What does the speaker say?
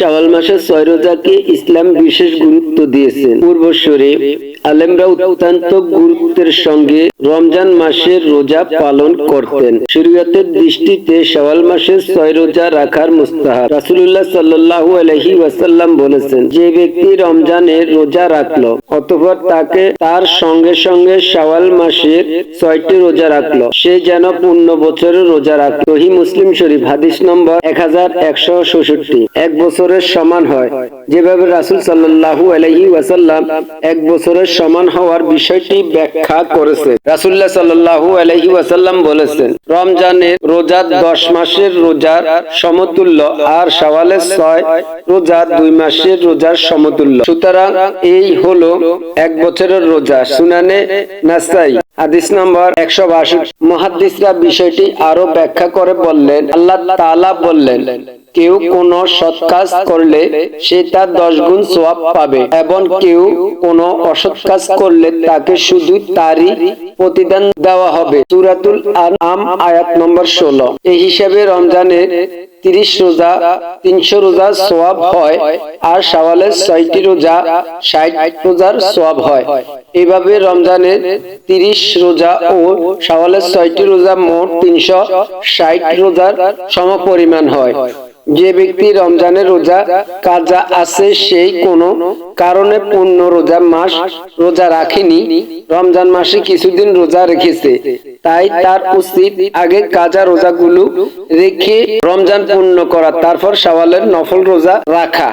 শাওয়াল মাসের ছয় রোজাকে ইসলাম বিশেষ গুরুত্ব দিয়েছেন। পূর্বসূরি আলেমরা অত্যন্ত গুরুত্বের সঙ্গে রমজান মাসের রোজা পালন করতেন। শরীয়তের দৃষ্টিতে শাওয়াল মাসের ছয় রোজা রাখার মুস্তাহাব। রাসূলুল্লাহ সাল্লাল্লাহু আলাইহি ওয়াসাল্লাম বলেছেন, যে ব্যক্তি রমজানের রোজা রাখল অতঃপর তাকে তার সঙ্গে সঙ্গে শাওয়াল মাসের ছয়টি রোজা রাখল, সে যেন পূর্ণ বছরের রোজা রাখল। সহি মুসলিম শরীফ হাদিস নম্বর এক হাজার একশো ষষট্টি। এক বছরের সমান হয়। যেভাবে রাসুল সাল্লাল্লাহু আলাইহি ওয়াসাল্লাম এক বছরের সমান হওয়ার বিষয়টি ব্যাখ্যা করেছে। রাসুল্লাহ সাল্লাহ আলহি ওয়াসাল্লাম বলেছেন, রমজানের রোজা দশ মাসের রোজার সমতুল্য আর সওয়ালের ছয় রোজা দুই মাসের রোজার সমতুল্য। সুতরাং এই হলো এক বছরের রোজা। সুনানে নাসাই হাদিস নম্বর একশো বাষট্টি। মহাদিসরা বিষয়টি আরও ব্যাখ্যা করে বললেন, আল্লাহ তালা বললেন, কেউ কোন সৎ কাজ করলে সে তার দশ গুণ সোয়াব পাবে, এবং কেউ কোন অসৎ কাজ করলে তাকে শুধু তারই প্রতিদান দেওয়া হবে। সুরাতুল আম আয়াত নম্বর ষোলো। এই হিসাবে রমজানের তিরিশ রোজা, তিনশো রোজা সোয়াব হয় আর শাওয়ালের ছয়টি রোজা, ষাট রোজার সোয়াব হয়। এভাবে রমজানের তিরিশ রোজা ও শাওয়ালের ছয়টি রোজা মোট তিনশো ষাট রোজার সমপরিমাণ হয়। যে ব্যক্তি রমজানের রোজা, কাজা আছে সেই কোনো কারণে পূর্ণ রোজা মাস রোজা রাখেনি। রমজান মাসে কিছুদিন রোজা রেখেছে। তাই তার উচিত আগে কাজা রোজাগুলো রেখে রমজান পূর্ণ করা, তারপর সওয়ালের নফল রোজা রাখা।